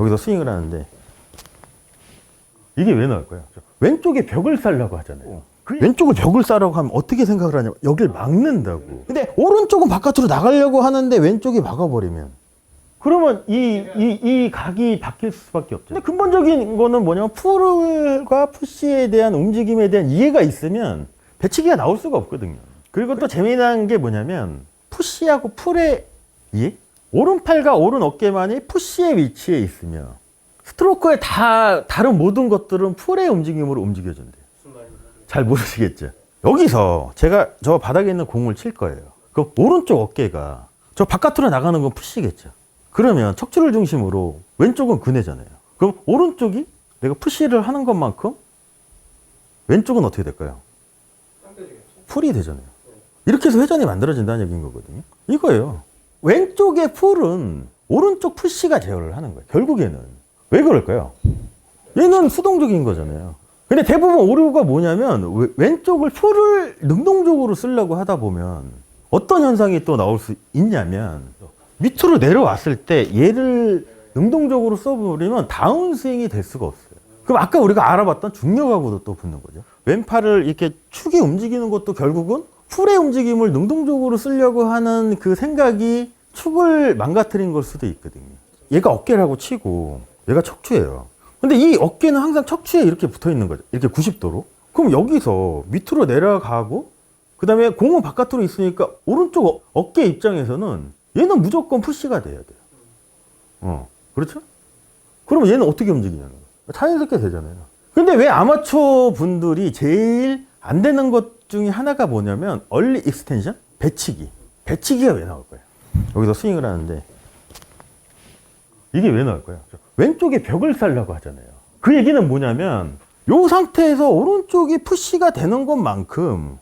여기서 스윙을 하는데 이게 왜 나올까요? 왼쪽에 벽을 쌓으려고 하잖아요. 그 왼쪽을 벽을 쌓으려고 하면 어떻게 생각을 하냐면 여길 막는다고. 근데 오른쪽은 바깥으로 나가려고 하는데 왼쪽이 막아버리면 그러면 이, 이, 이 각이 바뀔 수밖에 없죠. 근데 근본적인 거는 뭐냐면 풀과 푸시에 대한 움직임에 대한 이해가 있으면 배치기가 나올 수가 없거든요. 그리고 또 재미난 게 뭐냐면 푸시하고 풀의 이해? 오른팔과 오른 어깨만이 푸시의 위치에 있으며 스트로크의 다 다른 모든 것들은 풀의 움직임으로 움직여준대요. 잘 모르시겠죠? 여기서 제가 저 바닥에 있는 공을 칠 거예요. 그럼 오른쪽 어깨가 저 바깥으로 나가는 건 푸시겠죠. 그러면 척추를 중심으로 왼쪽은 근해잖아요. 그럼 오른쪽이 내가 푸시를 하는 것만큼 왼쪽은 어떻게 될까요? 풀이 되잖아요. 이렇게 해서 회전이 만들어진다는 얘기인 거거든요. 이거예요. 왼쪽의 풀은 오른쪽 푸시가 제어를 하는 거예요. 결국에는. 왜 그럴까요? 얘는 수동적인 거잖아요. 근데 대부분 오류가 뭐냐면 왜- 왼쪽을 풀을 능동적으로 쓰려고 하다 보면 어떤 현상이 또 나올 수 있냐면 밑으로 내려왔을 때 얘를 능동적으로 써버리면 다운스윙이 될 수가 없어요. 그럼 아까 우리가 알아봤던 중력하고도 또 붙는 거죠. 왼팔을 이렇게 축이 움직이는 것도 결국은 풀의 움직임을 능동적으로 쓰려고 하는 그 생각이 축을 망가뜨린 걸 수도 있거든요. 얘가 어깨라고 치고 얘가 척추예요. 근데 이 어깨는 항상 척추에 이렇게 붙어 있는 거죠. 이렇게 90도로. 그럼 여기서 밑으로 내려가고 그 다음에 공은 바깥으로 있으니까 오른쪽 어- 어깨 입장에서는 얘는 무조건 푸시가 돼야 돼요. 어. 그렇죠? 그러면 얘는 어떻게 움직이냐는 거예요. 자연스럽게 되잖아요. 근데 왜 아마추어 분들이 제일 안 되는 것 중에 하나가 뭐냐면 얼리 익스텐션? 배치기. 배치기가 왜 나올 거예요? 여기서 스윙을 하는데 이게 왜 나올까요? 왼쪽에 벽을 쌓으려고 하잖아요. 그 얘기는 뭐냐면 이 상태에서 오른쪽이 푸시가 되는 것만큼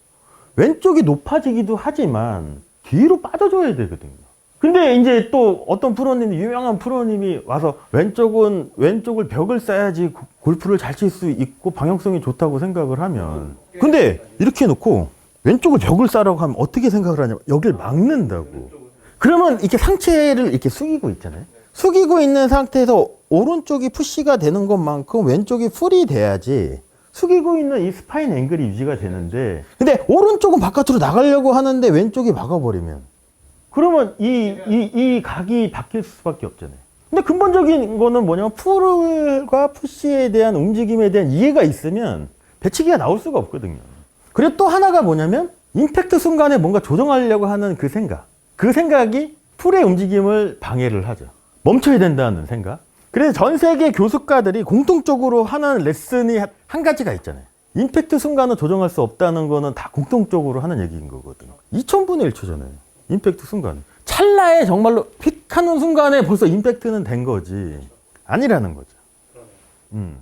왼쪽이 높아지기도 하지만 뒤로 빠져줘야 되거든요. 근데 이제 또 어떤 프로님, 유명한 프로님이 와서 왼쪽은 왼쪽을 벽을 쌓아야지 고- 골프를 잘 칠 수 있고 방향성이 좋다고 생각을 하면 근데 이렇게 해놓고 왼쪽을 벽을 쌓으라고 하면 어떻게 생각을 하냐면 여길 막는다고. 그러면 이렇게 상체를 이렇게 숙이고 있잖아요. 숙이고 있는 상태에서 오른쪽이 푸시가 되는 것만큼 왼쪽이 풀이 돼야지 숙이고 있는 이 스파인 앵글이 유지가 되는데 근데 오른쪽은 바깥으로 나가려고 하는데 왼쪽이 막아버리면 그러면 이, 이, 이 각이 바뀔 수밖에 없잖아요. 근데 근본적인 거는 뭐냐면 풀과 푸시에 대한 움직임에 대한 이해가 있으면 배치기가 나올 수가 없거든요. 그리고 또 하나가 뭐냐면 임팩트 순간에 뭔가 조정하려고 하는 그 생각. 그 생각이 풀의 움직임을 방해를 하죠. 멈춰야 된다는 생각. 그래서 전 세계 교수가들이 공통적으로 하는 레슨이 한- 한 가지가 있잖아요. 임팩트 순간을 조정할 수 없다는 거는 다 공통적으로 하는 얘기인 거거든요. 2000분의 1초잖아요. 임팩트 순간. 찰나에 정말로 픽 하는 순간에 벌써 임팩트는 된 거지. 아니라는 거죠. 음.